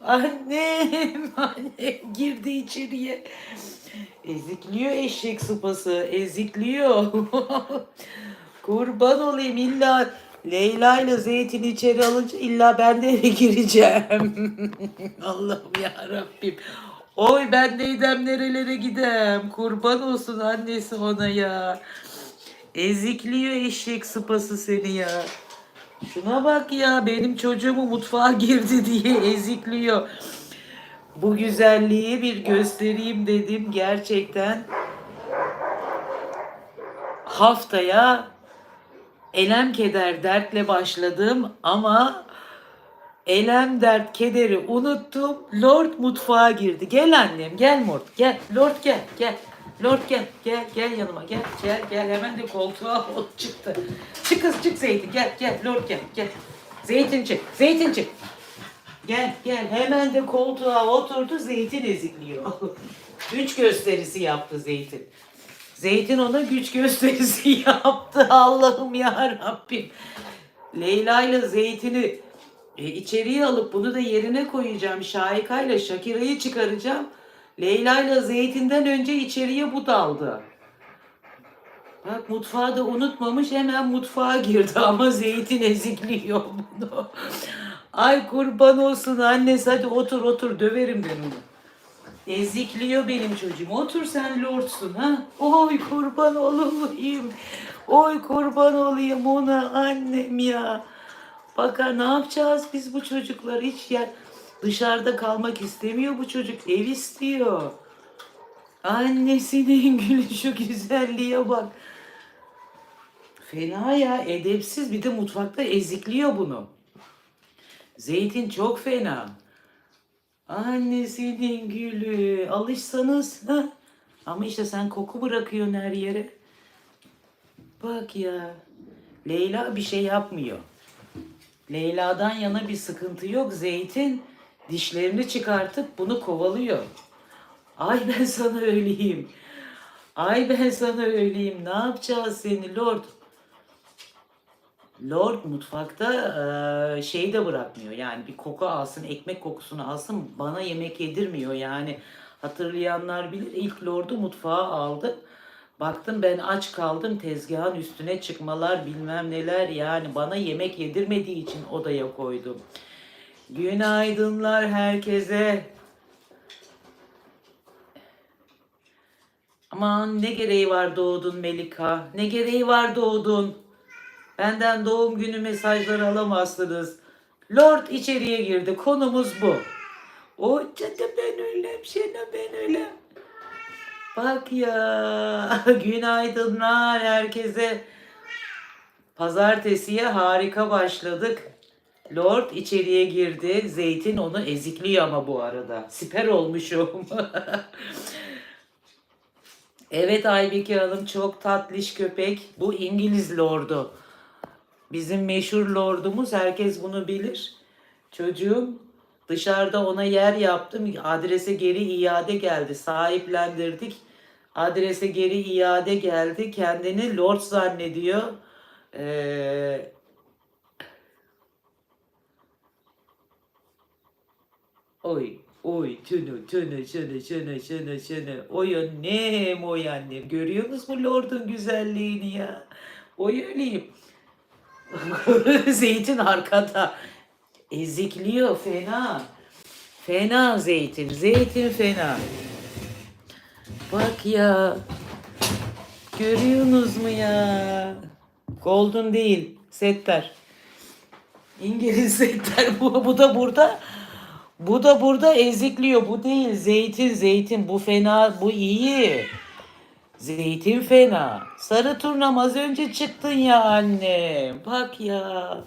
Annem, annem girdi içeriye. Ezikliyor eşek sıpası, ezikliyor. Kurban olayım illa Leyla ile Zeytin içeri alınca illa ben de eve gireceğim. Allah'ım ya Rabbim. Oy ben neydem nerelere gidem. Kurban olsun annesi ona ya. Ezikliyor eşek sıpası seni ya. Şuna bak ya benim çocuğumu mutfağa girdi diye ezikliyor. Bu güzelliği bir göstereyim dedim gerçekten. Haftaya elem keder dertle başladım ama elem dert kederi unuttum. Lord mutfağa girdi. Gel annem gel Mort gel. Lord gel gel. Lord gel gel gel yanıma gel gel gel hemen de koltuğa o çıktı. Çık kız çık Zeytin gel gel Lord gel gel. Zeytin çık Zeytin çık. Gel gel hemen de koltuğa oturdu zeytin ezikliyor. Güç gösterisi yaptı zeytin. Zeytin ona güç gösterisi yaptı. Allah'ım ya Rabbim. Leyla ile Zeytin'i e, içeriye alıp bunu da yerine koyacağım. Şahika ile Şakira'yı çıkaracağım. Leyla ile Zeytin'den önce içeriye bu daldı. Bak mutfağı da unutmamış hemen mutfağa girdi ama Zeytin ezikliyor bunu. Ay kurban olsun annesi hadi otur otur döverim ben onu. Ezikliyor benim çocuğum. Otur sen lordsun ha. Oy kurban olayım. Oy kurban olayım ona annem ya. Bakar ne yapacağız biz bu çocuklar hiç yer dışarıda kalmak istemiyor bu çocuk ev istiyor. Annesinin gülü şu güzelliğe bak. Fena ya edepsiz bir de mutfakta ezikliyor bunu. Zeytin çok fena. Annesinin gülü. Alışsanız. Ha? Ama işte sen koku bırakıyorsun her yere. Bak ya. Leyla bir şey yapmıyor. Leyla'dan yana bir sıkıntı yok. Zeytin dişlerini çıkartıp bunu kovalıyor. Ay ben sana öyleyim. Ay ben sana öyleyim. Ne yapacağız seni Lord? Lord mutfakta eee, şey de bırakmıyor. Yani bir koku alsın, ekmek kokusunu alsın bana yemek yedirmiyor. Yani hatırlayanlar bilir ilk Lord'u mutfağa aldı. Baktım ben aç kaldım tezgahın üstüne çıkmalar bilmem neler yani bana yemek yedirmediği için odaya koydum. Günaydınlar herkese. Aman ne gereği var doğdun Melika? Ne gereği var doğdun? Benden doğum günü mesajları alamazsınız. Lord içeriye girdi. Konumuz bu. O cadı ben öylem, Şena ben öylem. Bak ya. Günaydınlar herkese. Pazartesiye harika başladık. Lord içeriye girdi. Zeytin onu ezikliyor ama bu arada. Siper olmuşum. evet Aybike Hanım çok tatlış köpek. Bu İngiliz lordu. Bizim meşhur lordumuz herkes bunu bilir. Çocuğum dışarıda ona yer yaptım. Adrese geri iade geldi. Sahiplendirdik. Adrese geri iade geldi. Kendini lord zannediyor. Ee, oy oy tünü tünü tünü tünü tünü tünü. Oy annem oy annem. Görüyor musun lordun güzelliğini ya? Oy öyleyim. zeytin arkada. Ezikliyor fena. Fena zeytin. Zeytin fena. Bak ya. Görüyorsunuz mu ya? Golden değil. Setter. İngiliz setter. Bu, bu da burada. Bu da burada ezikliyor. Bu değil. Zeytin zeytin. Bu fena. Bu iyi. Zeytin fena. Sarı turnam az önce çıktın ya anne. Bak ya.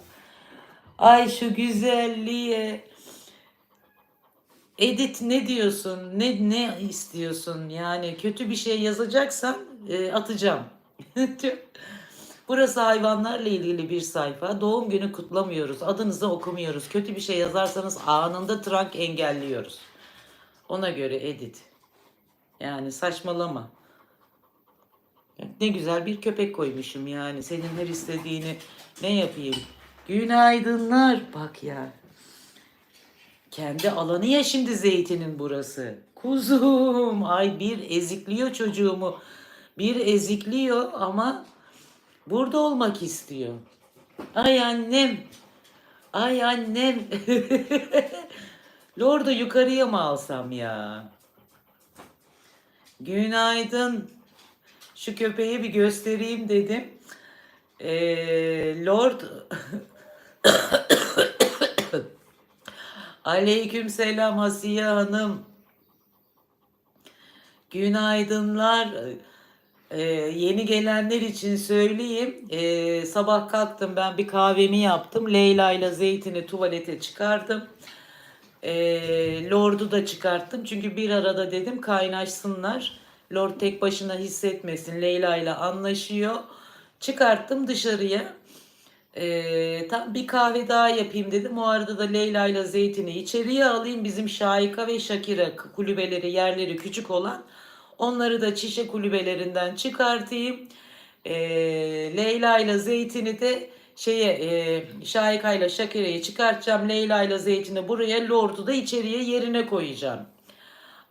Ay şu güzelliğe. Edit ne diyorsun? Ne ne istiyorsun? Yani kötü bir şey yazacaksan e, atacağım. Burası hayvanlarla ilgili bir sayfa. Doğum günü kutlamıyoruz. Adınızı okumuyoruz. Kötü bir şey yazarsanız anında trank engelliyoruz. Ona göre edit. Yani saçmalama. Ne güzel bir köpek koymuşum yani. Senin her istediğini ne yapayım? Günaydınlar. Bak ya. Kendi alanı ya şimdi zeytinin burası. Kuzum ay bir ezikliyor çocuğumu. Bir ezikliyor ama burada olmak istiyor. Ay annem. Ay annem. Lord'u yukarıya mı alsam ya? Günaydın. Şu köpeği bir göstereyim dedim. Ee, Lord Aleyküm selam Hasiye Hanım. Günaydınlar. Ee, yeni gelenler için söyleyeyim. Ee, sabah kalktım ben bir kahvemi yaptım. Leyla ile Zeytin'i tuvalete çıkardım. Ee, Lord'u da çıkarttım. Çünkü bir arada dedim kaynaşsınlar. Lord tek başına hissetmesin. Leyla ile anlaşıyor. Çıkarttım dışarıya. Ee, tam bir kahve daha yapayım dedim. O arada da Leyla ile Zeytin'i içeriye alayım. Bizim Şahika ve Şakira kulübeleri yerleri küçük olan. Onları da çişe kulübelerinden çıkartayım. Ee, Leyla ile Zeytin'i de şeye e, Şahika ile Şakira'yı çıkartacağım. Leyla ile Zeytin'i buraya Lord'u da içeriye yerine koyacağım.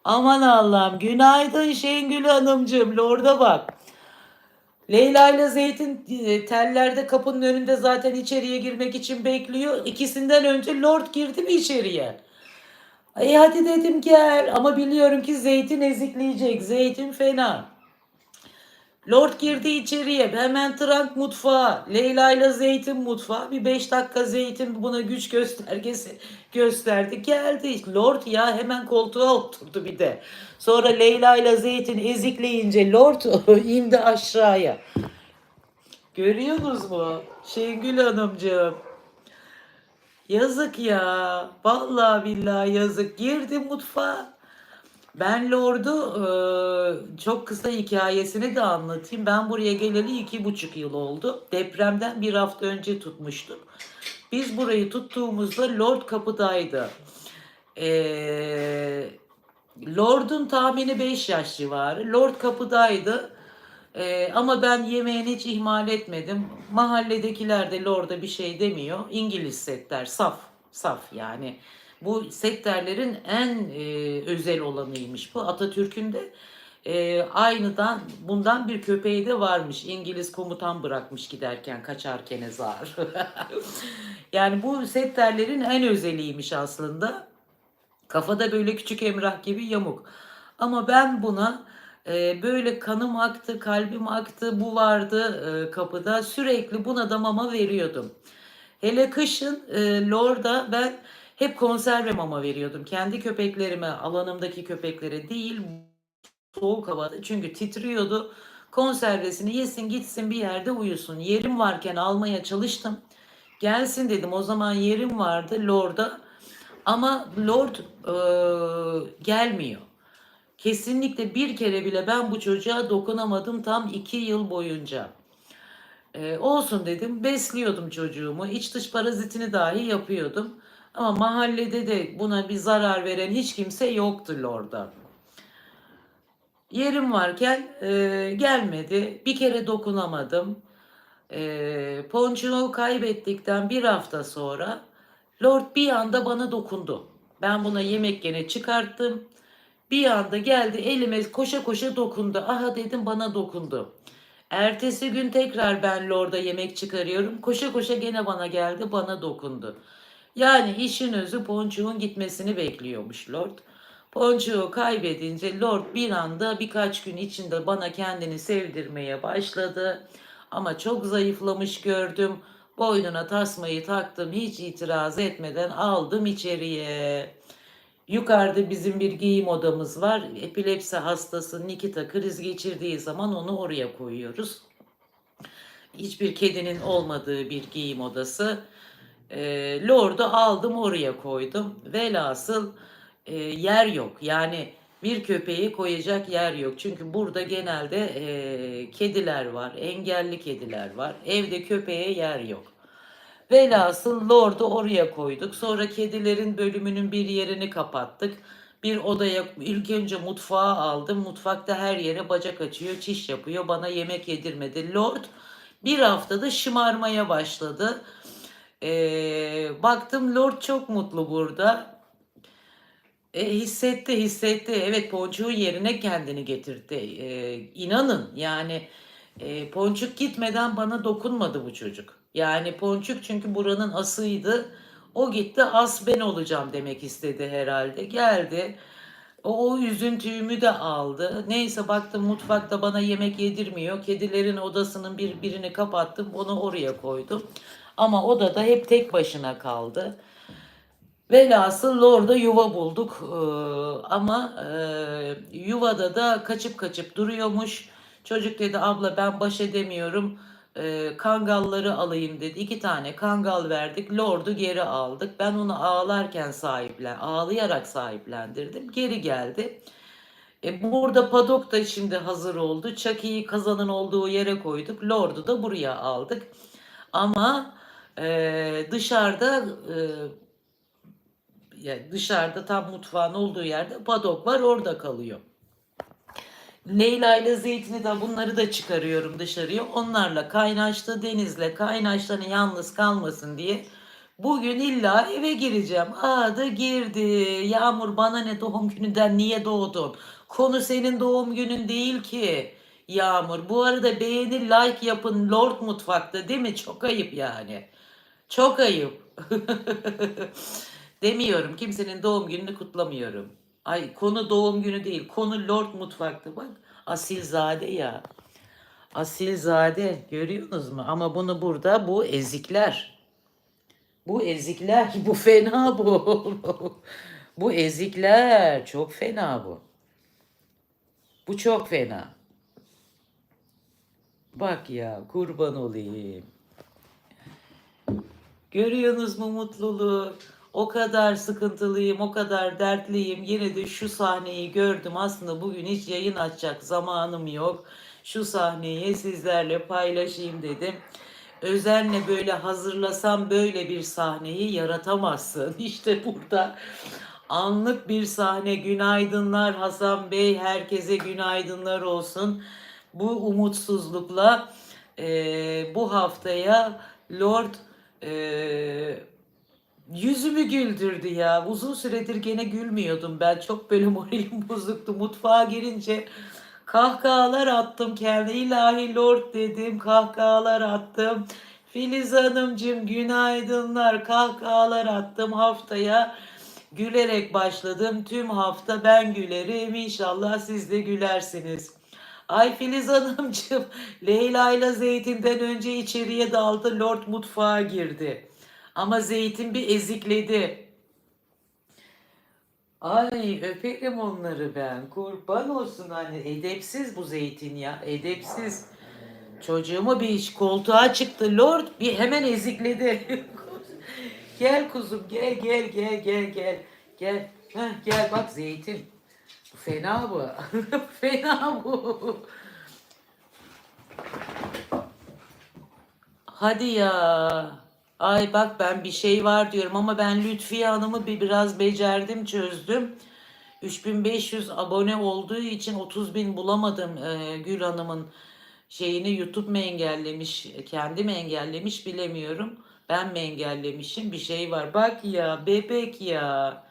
Aman Allah'ım günaydın Şengül Hanımcığım Lord'a bak. Leyla ile Zeytin e, tellerde kapının önünde zaten içeriye girmek için bekliyor. İkisinden önce Lord girdi mi içeriye? Ay hadi dedim gel ama biliyorum ki Zeytin ezikleyecek. Zeytin fena. Lord girdi içeriye. Hemen Trank mutfağa. Leyla ile Zeytin mutfağa. Bir beş dakika Zeytin buna güç göstergesi gösterdi. Geldi. Lord ya hemen koltuğa oturdu bir de. Sonra Leyla ile Zeytin ezikleyince Lord indi aşağıya. Görüyorsunuz mu? Şengül Hanımcığım. Yazık ya. Vallahi billahi yazık. Girdi mutfağa. Ben Lord'u e, çok kısa hikayesini de anlatayım. Ben buraya geleli iki buçuk yıl oldu. Depremden bir hafta önce tutmuştum. Biz burayı tuttuğumuzda Lord kapıdaydı. E, Lord'un tahmini 5 yaş civarı. Lord kapıdaydı. E, ama ben yemeğini hiç ihmal etmedim. Mahalledekiler de Lord'a bir şey demiyor. İngiliz setler saf. Saf yani. Bu setterlerin en e, özel olanıymış bu. Atatürk'ün de e, aynıdan bundan bir köpeği de varmış. İngiliz komutan bırakmış giderken kaçarken zar. yani bu setterlerin en özeliymiş aslında. Kafada böyle küçük Emrah gibi yamuk. Ama ben buna e, böyle kanım aktı, kalbim aktı, bu vardı e, kapıda. Sürekli buna da mama veriyordum. Hele kışın e, Lord'a ben hep konserve mama veriyordum. Kendi köpeklerime, alanımdaki köpeklere değil, soğuk havada. Çünkü titriyordu. Konservesini yesin gitsin bir yerde uyusun. Yerim varken almaya çalıştım. Gelsin dedim. O zaman yerim vardı Lord'a. Ama Lord e, gelmiyor. Kesinlikle bir kere bile ben bu çocuğa dokunamadım tam iki yıl boyunca. E, olsun dedim. Besliyordum çocuğumu. İç dış parazitini dahi yapıyordum. Ama mahallede de buna bir zarar veren hiç kimse yoktu Lord'a. Yerim varken e, gelmedi. Bir kere dokunamadım. E, ponçunu kaybettikten bir hafta sonra Lord bir anda bana dokundu. Ben buna yemek gene çıkarttım. Bir anda geldi elime koşa koşa dokundu. Aha dedim bana dokundu. Ertesi gün tekrar ben Lord'a yemek çıkarıyorum. Koşa koşa gene bana geldi bana dokundu. Yani işin özü Ponçuk'un gitmesini bekliyormuş Lord. Ponçuk'u kaybedince Lord bir anda birkaç gün içinde bana kendini sevdirmeye başladı. Ama çok zayıflamış gördüm. Boynuna tasmayı taktım hiç itiraz etmeden aldım içeriye. Yukarıda bizim bir giyim odamız var. Epilepsi hastası Nikita kriz geçirdiği zaman onu oraya koyuyoruz. Hiçbir kedinin olmadığı bir giyim odası. E, Lord'u aldım oraya koydum. Velhasıl e, yer yok. Yani bir köpeği koyacak yer yok. Çünkü burada genelde e, kediler var, engelli kediler var. Evde köpeğe yer yok. Velhasıl Lord'u oraya koyduk. Sonra kedilerin bölümünün bir yerini kapattık. Bir odaya ilk önce mutfağa aldım. Mutfakta her yere bacak açıyor, çiş yapıyor. Bana yemek yedirmedi. Lord bir haftada şımarmaya başladı. Ee, baktım Lord çok mutlu burada. E, hissetti, hissetti. Evet, Ponçuk'un yerine kendini getirdi. Eee, inanın yani, eee, Ponçuk gitmeden bana dokunmadı bu çocuk. Yani Ponçuk çünkü buranın asıydı. O gitti, as ben olacağım demek istedi herhalde. Geldi. O, o üzüntümü de aldı. Neyse baktım mutfakta bana yemek yedirmiyor. Kedilerin odasının bir birini kapattım. Onu oraya koydum. Ama odada hep tek başına kaldı. Velhasıl orada yuva bulduk. Ee, ama e, yuvada da kaçıp kaçıp duruyormuş. Çocuk dedi abla ben baş edemiyorum. Ee, kangalları alayım dedi. İki tane kangal verdik. Lord'u geri aldık. Ben onu ağlarken sahiplen, ağlayarak sahiplendirdim. Geri geldi. E, burada padok da şimdi hazır oldu. Chucky'yi kazanın olduğu yere koyduk. Lord'u da buraya aldık. Ama e, dışarıda e, yani dışarıda tam mutfağın olduğu yerde padok var orada kalıyor. Leyla ile Zeytin'i de bunları da çıkarıyorum dışarıya. Onlarla kaynaştı. Deniz'le kaynaştı hani yalnız kalmasın diye. Bugün illa eve gireceğim. Aa da girdi. Yağmur bana ne doğum gününden niye doğdun? Konu senin doğum günün değil ki. Yağmur. Bu arada beğeni like yapın Lord Mutfak'ta değil mi? Çok ayıp yani. Çok ayıp. Demiyorum. Kimsenin doğum gününü kutlamıyorum. Ay konu doğum günü değil. Konu Lord Mutfak'ta bak. Asilzade ya. Asilzade görüyorsunuz mu? Ama bunu burada bu ezikler. Bu ezikler. Bu fena bu. bu ezikler. Çok fena bu. Bu çok fena. Bak ya kurban olayım. Görüyorsunuz mu mutluluğu? O kadar sıkıntılıyım, o kadar dertliyim. Yine de şu sahneyi gördüm. Aslında bugün hiç yayın açacak zamanım yok. Şu sahneyi sizlerle paylaşayım dedim. Özenle böyle hazırlasam böyle bir sahneyi yaratamazsın. İşte burada anlık bir sahne. Günaydınlar Hasan Bey. Herkese günaydınlar olsun. Bu umutsuzlukla eee, bu haftaya Lord eee Yüzümü güldürdü ya. Uzun süredir gene gülmüyordum ben. Çok böyle moralim bozuktu. Mutfağa girince kahkahalar attım kendi. İlahi Lord dedim. Kahkahalar attım. Filiz Hanımcığım günaydınlar. Kahkahalar attım haftaya. Gülerek başladım. Tüm hafta ben gülerim. İnşallah siz de gülersiniz. Ay Filiz Hanımcığım Leyla ile Zeytin'den önce içeriye daldı. Lord mutfağa girdi. Ama zeytin bir ezikledi. Ay öperim onları ben. Kurban olsun hani edepsiz bu zeytin ya. Edepsiz. Çocuğumu bir iş koltuğa çıktı lord bir hemen ezikledi. gel kuzum gel gel gel gel gel. Gel. Heh, gel bak zeytin. Fena bu. Fena bu. Hadi ya. Ay bak ben bir şey var diyorum ama ben Lütfiye Hanım'ı bir biraz becerdim çözdüm. 3500 abone olduğu için 30 bin bulamadım ee, Gül Hanım'ın şeyini YouTube mu engellemiş, kendi mi engellemiş bilemiyorum. Ben mi engellemişim bir şey var. Bak ya bebek ya.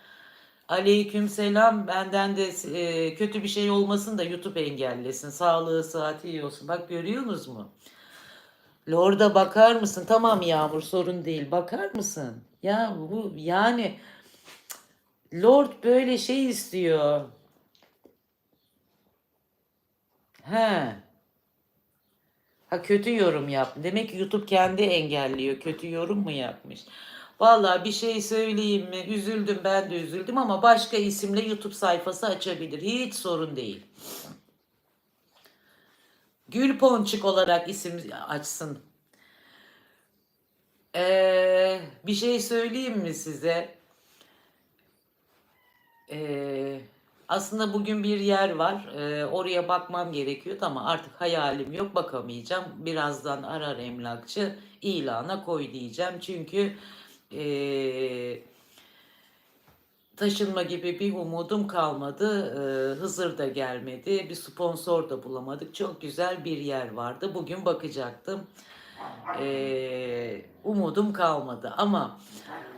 Aleyküm selam. Benden de e, kötü bir şey olmasın da YouTube engellesin. Sağlığı, sıhhati iyi olsun. Bak görüyorsunuz mu? Lord'a bakar mısın? Tamam Yağmur sorun değil. Bakar mısın? Ya bu yani Lord böyle şey istiyor. He. Ha kötü yorum yap. Demek ki YouTube kendi engelliyor. Kötü yorum mu yapmış? Vallahi bir şey söyleyeyim mi? Üzüldüm ben de üzüldüm ama başka isimle YouTube sayfası açabilir. Hiç sorun değil. Gül Ponçik olarak isim açsın. Ee, bir şey söyleyeyim mi size? Ee, aslında bugün bir yer var. Ee, oraya bakmam gerekiyordu ama artık hayalim yok. Bakamayacağım. Birazdan arar emlakçı. ilana koy diyeceğim. Çünkü ee, taşınma gibi bir umudum kalmadı. Ee, Hızır da gelmedi. Bir sponsor da bulamadık. Çok güzel bir yer vardı. Bugün bakacaktım. Ee, umudum kalmadı ama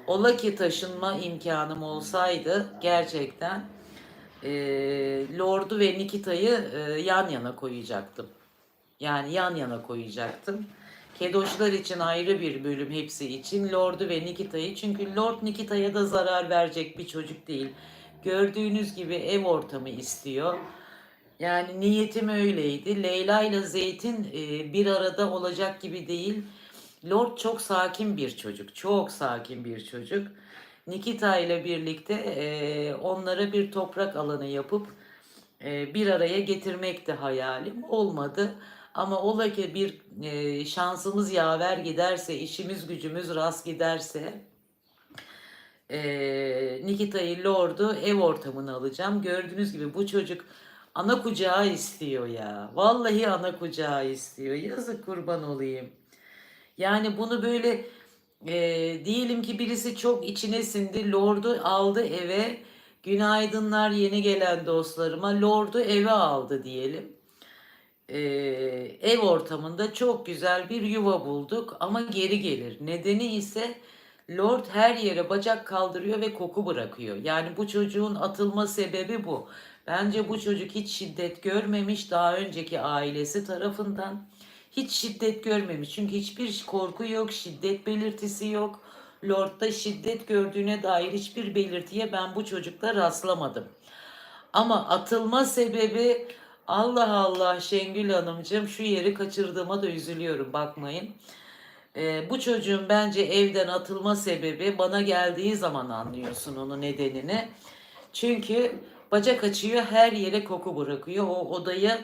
Ola ki taşınma imkanım olsaydı gerçekten e, Lord'u ve Nikita'yı e, yan yana koyacaktım. Yani yan yana koyacaktım. Kedoşlar için ayrı bir bölüm hepsi için. Lord'u ve Nikita'yı. Çünkü Lord Nikita'ya da zarar verecek bir çocuk değil. Gördüğünüz gibi ev ortamı istiyor. Yani niyetim öyleydi. Leyla ile Zeytin e, bir arada olacak gibi değil. Lord çok sakin bir çocuk. Çok sakin bir çocuk. Nikita ile birlikte e, onlara bir toprak alanı yapıp e, bir araya getirmek de hayalim. Olmadı. Ama ola ki bir e, şansımız yaver giderse, işimiz gücümüz rast giderse e, Nikita'yı Lord'u ev ortamına alacağım. Gördüğünüz gibi bu çocuk ana kucağı istiyor ya. Vallahi ana kucağı istiyor. Yazık kurban olayım. Yani bunu böyle e, diyelim ki birisi çok içine sindi. Lord'u aldı eve. Günaydınlar yeni gelen dostlarıma. Lord'u eve aldı diyelim. E, ev ortamında çok güzel bir yuva bulduk ama geri gelir. Nedeni ise Lord her yere bacak kaldırıyor ve koku bırakıyor. Yani bu çocuğun atılma sebebi bu. Bence bu çocuk hiç şiddet görmemiş daha önceki ailesi tarafından. Hiç şiddet görmemiş. Çünkü hiçbir korku yok, şiddet belirtisi yok. Lord'da şiddet gördüğüne dair hiçbir belirtiye ben bu çocukla rastlamadım. Ama atılma sebebi Allah Allah Şengül Hanımcığım şu yeri kaçırdığıma da üzülüyorum bakmayın. Ee, bu çocuğun bence evden atılma sebebi bana geldiği zaman anlıyorsun onun nedenini. Çünkü bacak açıyor her yere koku bırakıyor. O odayı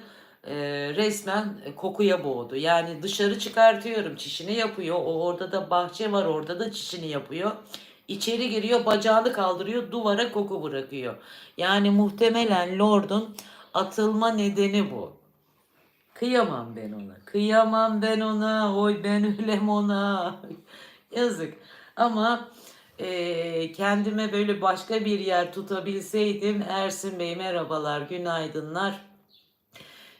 e, resmen kokuya boğdu. Yani dışarı çıkartıyorum çişini yapıyor. O orada da bahçe var orada da çişini yapıyor. İçeri giriyor bacağını kaldırıyor duvara koku bırakıyor. Yani muhtemelen Lord'un atılma nedeni bu. Kıyamam ben ona. Kıyamam ben ona. Oy ben ölem ona. Yazık. Ama e, kendime böyle başka bir yer tutabilseydim Ersin Bey merhabalar günaydınlar.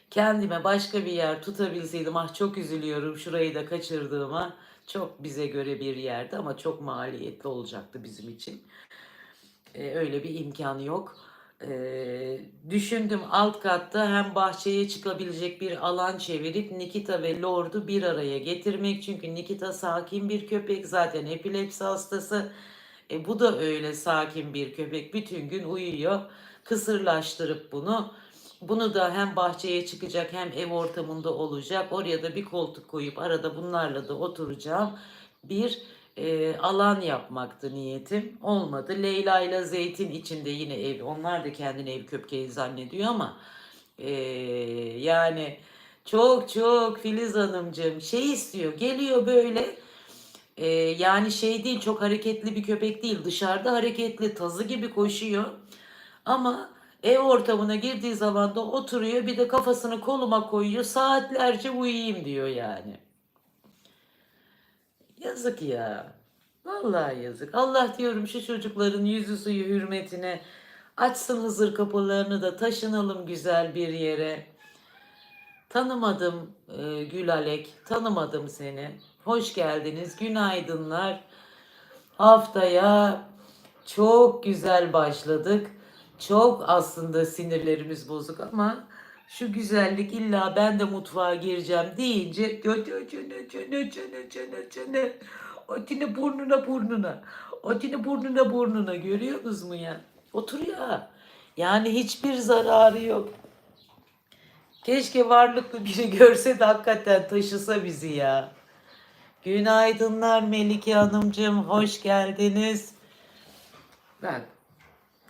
Kendime başka bir yer tutabilseydim ah çok üzülüyorum şurayı da kaçırdığıma. Çok bize göre bir yerdi ama çok maliyetli olacaktı bizim için. E, öyle bir imkan yok. E, düşündüm alt katta hem bahçeye çıkabilecek bir alan çevirip Nikita ve Lord'u bir araya getirmek. Çünkü Nikita sakin bir köpek zaten epilepsi hastası. E, bu da öyle sakin bir köpek. Bütün gün uyuyor. Kısırlaştırıp bunu. Bunu da hem bahçeye çıkacak hem ev ortamında olacak. Oraya da bir koltuk koyup arada bunlarla da oturacağım. Bir e, alan yapmaktı niyetim. Olmadı. Leyla ile Zeytin içinde yine ev. Onlar da kendini ev köpkeği zannediyor ama e, yani çok çok Filiz Hanımcığım şey istiyor. Geliyor böyle e, yani şey değil çok hareketli bir köpek değil. Dışarıda hareketli tazı gibi koşuyor. Ama ev ortamına girdiği zaman da oturuyor bir de kafasını koluma koyuyor. Saatlerce uyuyayım diyor yani. Yazık ya. Vallahi yazık. Allah diyorum şu çocukların yüzü suyu hürmetine açsın Hızır kapılarını da taşınalım güzel bir yere. Tanımadım e, Gül Alek, tanımadım seni. Hoş geldiniz, günaydınlar. Haftaya çok güzel başladık. Çok aslında sinirlerimiz bozuk ama şu güzellik illa ben de mutfağa gireceğim deyince götü çene çene çene çene çene Otini burnuna burnuna. Otini burnuna burnuna görüyorsunuz mu ya? Oturuyor. Yani hiçbir zararı yok. Keşke varlıklı biri görse de hakikaten taşısa bizi ya. Günaydınlar Melike Hanımcığım. Hoş geldiniz. Bak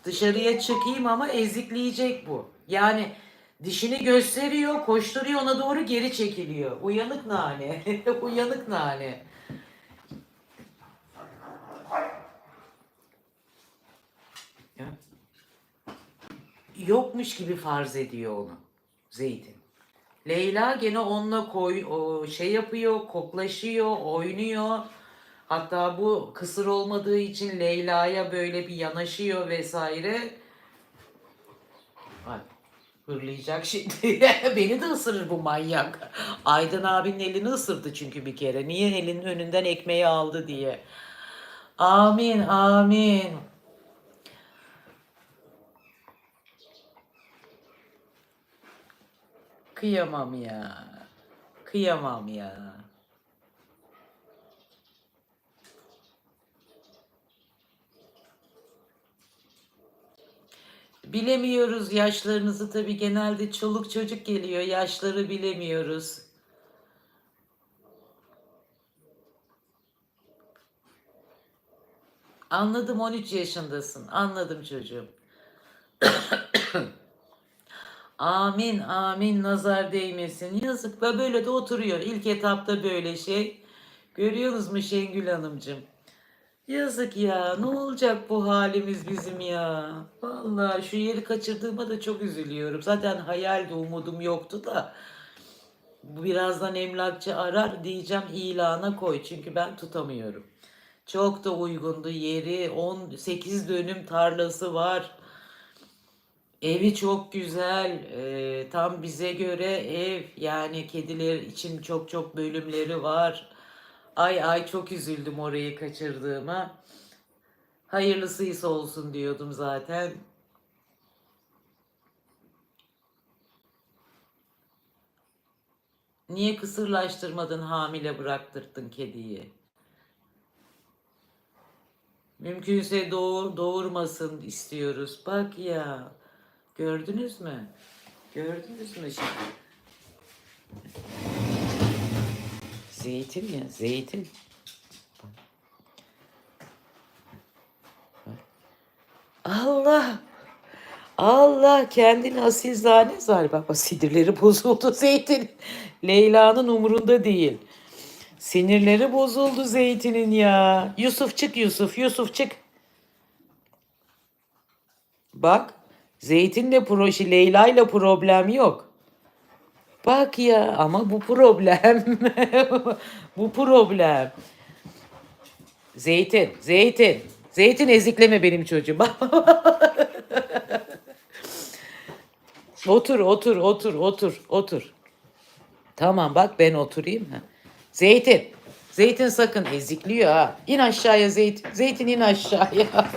dışarıya çıkayım ama ezikleyecek bu. Yani dişini gösteriyor, koşturuyor ona doğru geri çekiliyor. Uyanık nane. Uyanık nane. Yokmuş gibi farz ediyor onu Zeytin. Leyla gene onunla koy, o şey yapıyor, koklaşıyor, oynuyor. Hatta bu kısır olmadığı için Leyla'ya böyle bir yanaşıyor vesaire. Ay, hırlayacak şimdi. Beni de ısırır bu manyak. Aydın abinin elini ısırdı çünkü bir kere. Niye elinin önünden ekmeği aldı diye. Amin, amin. Kıyamam ya. Kıyamam ya. Bilemiyoruz yaşlarınızı tabii genelde çoluk çocuk geliyor. Yaşları bilemiyoruz. Anladım 13 yaşındasın. Anladım çocuğum. Amin amin nazar değmesin. Yazık ve böyle de oturuyor. İlk etapta böyle şey. Görüyorsunuz mu Şengül Hanımcığım? Yazık ya. Ne olacak bu halimiz bizim ya? Vallahi şu yeri kaçırdığıma da çok üzülüyorum. Zaten hayal de umudum yoktu da. Birazdan emlakçı arar diyeceğim ilana koy. Çünkü ben tutamıyorum. Çok da uygundu yeri. 18 dönüm tarlası var. Evi çok güzel. eee, tam bize göre ev. Yani kediler için çok çok bölümleri var. Ay ay çok üzüldüm orayı kaçırdığıma. Hayırlısıysa olsun diyordum zaten. Niye kısırlaştırmadın hamile bıraktırttın kediyi? Mümkünse doğur, doğurmasın istiyoruz. Bak ya. Gördünüz mü? Gördünüz mü şimdi? Zeytin ya, zeytin. Allah! Allah kendini asilzane zar. Bak sinirleri bozuldu Zeytin. Leyla'nın umurunda değil. Sinirleri bozuldu Zeytin'in ya. Yusuf çık Yusuf, Yusuf çık. Bak Zeytin'le pro, şey, Leyla'yla problem yok. Bak ya ama bu problem. bu problem. Zeytin, Zeytin. Zeytin ezikleme benim çocuğum. otur, otur, otur, otur, otur. Tamam bak ben oturayım. Zeytin. Zeytin sakın ezikliyor ha. İn aşağıya Zeytin. Zeytin in aşağıya.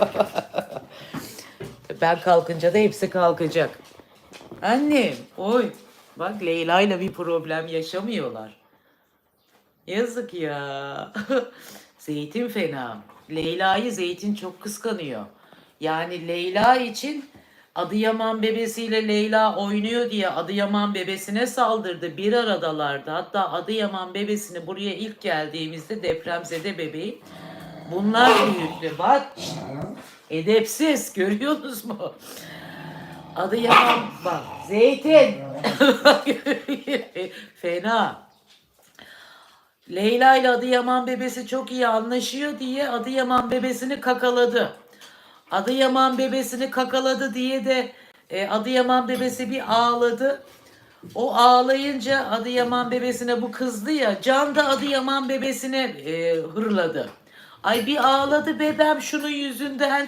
ben kalkınca da hepsi kalkacak. Annem, oy. Bak Leyla ile bir problem yaşamıyorlar. Yazık ya. Zeytin fena. Leyla'yı Zeytin çok kıskanıyor. Yani Leyla için Adıyaman bebesiyle Leyla oynuyor diye Adıyaman bebesine saldırdı. Bir aradalardı. Hatta Adıyaman bebesini buraya ilk geldiğimizde depremzede bebeği bunlar büyüttü. Bak edepsiz görüyorsunuz mu? Adıyaman bak Zeytin. Fena. Leyla ile Adıyaman bebesi çok iyi anlaşıyor diye Adıyaman bebesini kakaladı. Adıyaman bebesini kakaladı diye de e, Adıyaman bebesi bir ağladı. O ağlayınca Adıyaman bebesine bu kızdı ya. Can da Adıyaman bebesine e, hırladı. Ay bir ağladı bebem şunun yüzünden.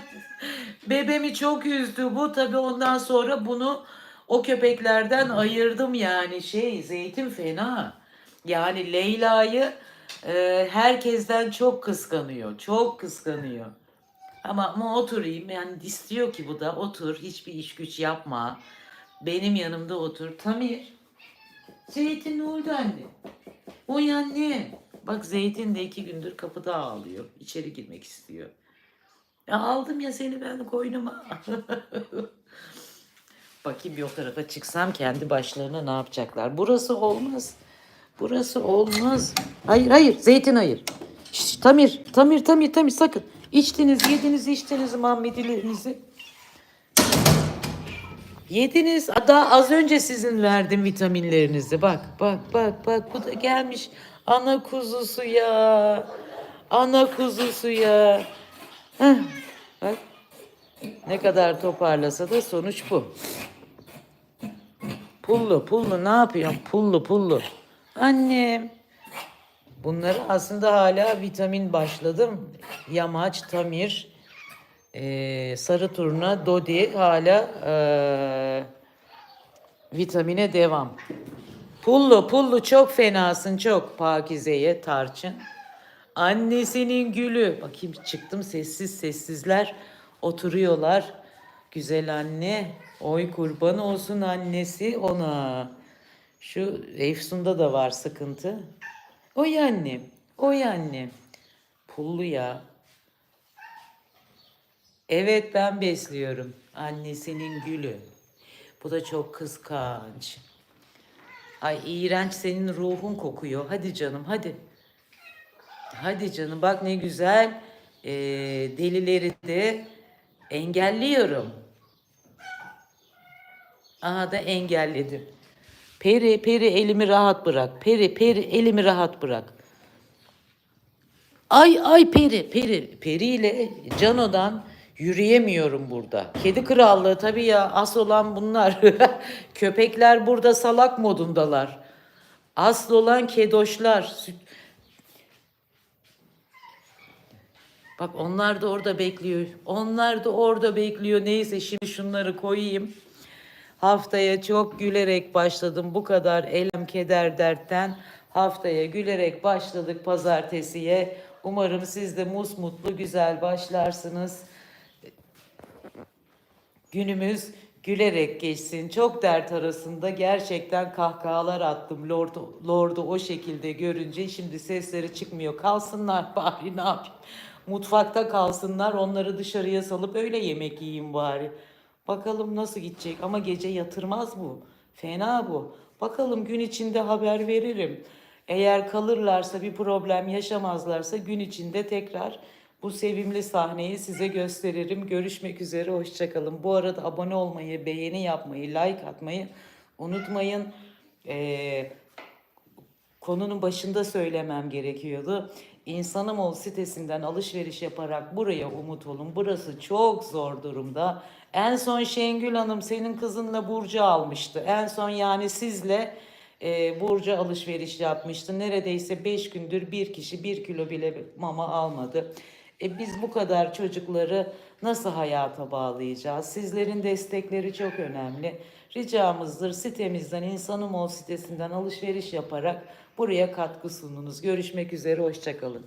Bebemi çok üzdü bu. Tabii ondan sonra bunu o köpeklerden ayırdım yani şey zeytin fena. Yani Leyla'yı e, herkesten çok kıskanıyor. Çok kıskanıyor. Ama, ama oturayım yani istiyor ki bu da otur hiçbir iş güç yapma. Benim yanımda otur. Tamir. Zeytin ne oldu anne? Oy anne. Bak Zeytin de iki gündür kapıda ağlıyor. İçeri girmek istiyor. Ya aldım ya seni ben koynuma. Bakayım bir o tarafa çıksam kendi başlarına ne yapacaklar. Burası olmaz. Burası olmaz. Hayır hayır Zeytin hayır. Şş, Tamir Tamir Tamir Tamir sakın. İçtiniz yediniz içtiniz Muhammedilerinizi. Yediniz. Daha az önce sizin verdim vitaminlerinizi. Bak bak bak bak bu da gelmiş. Ana kuzusu ya. Ana kuzusu ya. Heh, bak. Ne kadar toparlasa da sonuç bu. Pullu pullu ne yapıyorsun? Pullu pullu. Annem. Bunları aslında hala vitamin başladım. Yamaç, tamir, eee, sarı turna, dodi hala eee, vitamine devam. Pullu pullu çok fenasın çok Pakize'ye tarçın. Annesinin gülü. Bakayım çıktım sessiz sessizler oturuyorlar. Güzel anne. Oy kurban olsun annesi ona. Şu Efsun'da da var sıkıntı. Oy annem. Oy annem. Pullu ya. Evet ben besliyorum. Annesinin gülü. Bu da çok kıskanç. Ay iğrenç senin ruhun kokuyor. Hadi canım hadi. Hadi canım bak ne güzel. Ee, delileri de engelliyorum. Aha da engelledim. Peri peri elimi rahat bırak. Peri peri elimi rahat bırak. Ay ay peri peri periyle Cano'dan yürüyemiyorum burada. Kedi krallığı tabii ya as olan bunlar. Köpekler burada salak modundalar. Asıl olan kedoşlar. Bak onlar da orada bekliyor. Onlar da orada bekliyor. Neyse şimdi şunları koyayım. Haftaya çok gülerek başladım. Bu kadar elem keder dertten haftaya gülerek başladık pazartesiye. Umarım siz de musmutlu güzel başlarsınız. Günümüz gülerek geçsin. Çok dert arasında gerçekten kahkahalar attım. Lord, Lord'u o şekilde görünce şimdi sesleri çıkmıyor. Kalsınlar bari ne yapayım. Mutfakta kalsınlar onları dışarıya salıp öyle yemek yiyeyim bari. Bakalım nasıl gidecek ama gece yatırmaz bu. Fena bu. Bakalım gün içinde haber veririm. Eğer kalırlarsa bir problem yaşamazlarsa gün içinde tekrar bu sevimli sahneyi size gösteririm. Görüşmek üzere, hoşçakalın. Bu arada abone olmayı, beğeni yapmayı, like atmayı unutmayın. Ee, konunun başında söylemem gerekiyordu. İnsanımol sitesinden alışveriş yaparak buraya umut olun. Burası çok zor durumda. En son Şengül Hanım senin kızınla Burcu almıştı. En son yani sizle e, Burcu alışveriş yapmıştı. Neredeyse 5 gündür bir kişi bir kilo bile mama almadı. E biz bu kadar çocukları nasıl hayata bağlayacağız? Sizlerin destekleri çok önemli. Ricamızdır sitemizden İnsanım Ol sitesinden alışveriş yaparak buraya katkı sununuz. Görüşmek üzere, hoşçakalın.